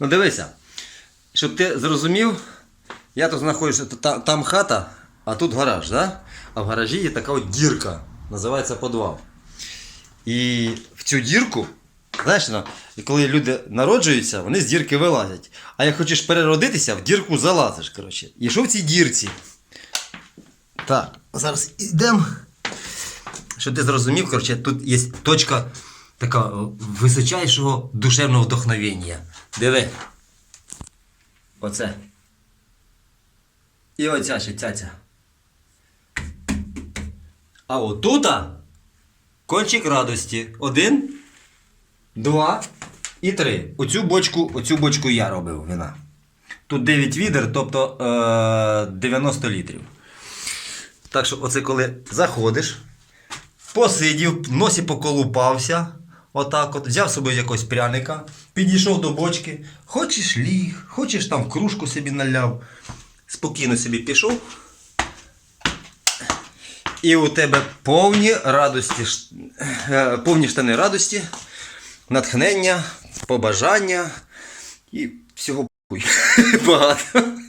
Ну дивися, щоб ти зрозумів, я тут знаходжуся, там хата, а тут гараж, да? а в гаражі є така от дірка, називається подвал. І в цю дірку, знаєш, ну, коли люди народжуються, вони з дірки вилазять. А як хочеш переродитися, в дірку залазиш. коротше. І що в цій дірці? Так, зараз йдемо. Щоб ти зрозумів, коротше, тут є точка така височайшого душевного вдохновення. Диви. Оце. І оця ще цяця. А отута кончик радості. Один, два і три. Оцю бочку, оцю бочку я робив вина. Тут 9 відер, тобто е, 90 літрів. Так що, оце коли заходиш, посидів, носі поколупався, отак от, взяв з собою якогось пряника, підійшов до бочки, хочеш ліг, хочеш там кружку собі наляв, спокійно собі пішов. І у тебе повні радості, е, повні штани радості, натхнення, побажання і всього багато.